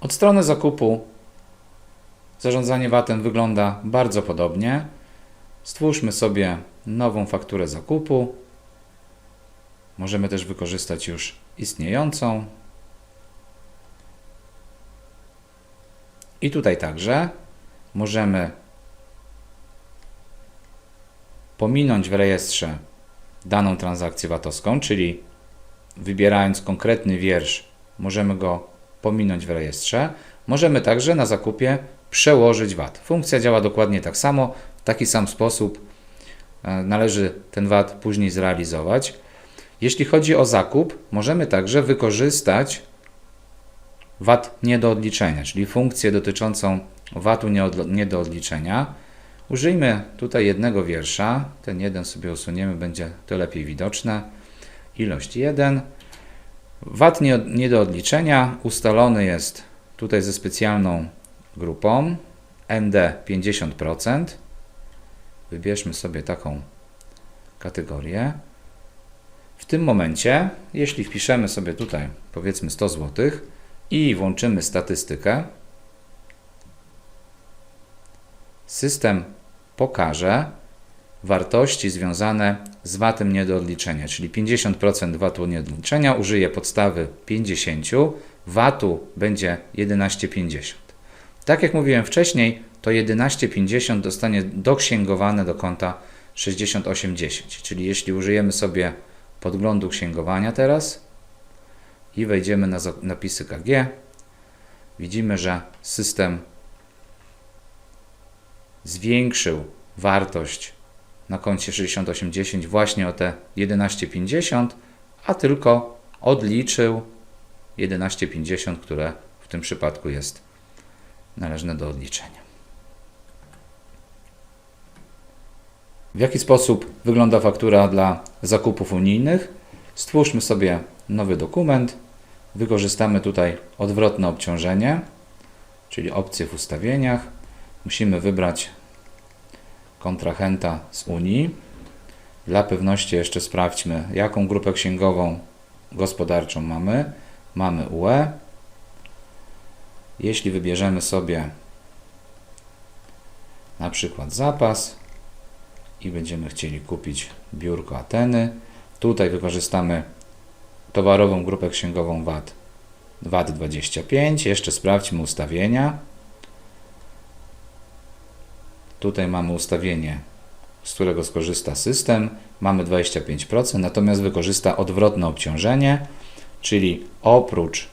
Od strony zakupu zarządzanie VAT-em wygląda bardzo podobnie. Stwórzmy sobie nową fakturę zakupu. Możemy też wykorzystać już istniejącą. I tutaj także możemy pominąć w rejestrze daną transakcję VAT-owską, czyli wybierając konkretny wiersz, możemy go pominąć w rejestrze. Możemy także na zakupie przełożyć VAT. Funkcja działa dokładnie tak samo, w taki sam sposób e, należy ten VAT później zrealizować. Jeśli chodzi o zakup, możemy także wykorzystać VAT nie do odliczenia, czyli funkcję dotyczącą VAT-u nie, do odliczenia. Użyjmy tutaj jednego wiersza. Ten jeden sobie usuniemy, będzie to lepiej widoczne. Ilość 1. VAT nie, nie do odliczenia ustalony jest tutaj ze specjalną grupą ND 50%. Wybierzmy sobie taką kategorię. W tym momencie, jeśli wpiszemy sobie tutaj powiedzmy 100 zł i włączymy statystykę, system pokaże wartości związane z VAT-em nie do odliczenia, czyli 50% VAT-u nie do odliczenia, użyję podstawy 50, VAT-u będzie 11,50. Tak jak mówiłem wcześniej, to 11,50 dostanie doksięgowane do konta 68,10, czyli jeśli użyjemy sobie podglądu księgowania teraz i wejdziemy na napisy KG, widzimy, że system zwiększył wartość na koncie 6810 właśnie o te 11,50, a tylko odliczył 11,50, które w tym przypadku jest należne do odliczenia. W jaki sposób wygląda faktura dla zakupów unijnych? Stwórzmy sobie nowy dokument. Wykorzystamy tutaj odwrotne obciążenie, czyli opcję w ustawieniach. Musimy wybrać kontrahenta z Unii. Dla pewności jeszcze sprawdźmy, jaką grupę księgową gospodarczą mamy. Mamy UE. Jeśli wybierzemy sobie na przykład zapas i będziemy chcieli kupić biurko Ateny, tutaj wykorzystamy towarową grupę księgową VAT VAT 25. Jeszcze sprawdźmy ustawienia. Tutaj mamy ustawienie, z którego skorzysta system. Mamy 25%, natomiast wykorzysta odwrotne obciążenie, czyli oprócz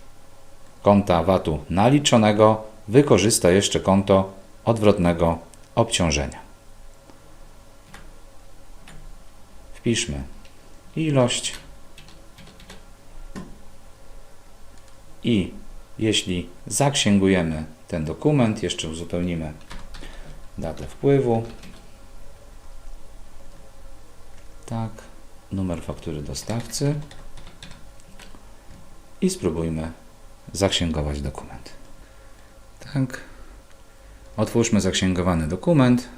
konta VAT-u naliczonego wykorzysta jeszcze konto odwrotnego obciążenia. Wpiszmy ilość i jeśli zaksięgujemy ten dokument, jeszcze uzupełnimy datę wpływu. Tak, numer faktury dostawcy i spróbujmy zaksięgować dokument. Tak. Otwórzmy zaksięgowany dokument.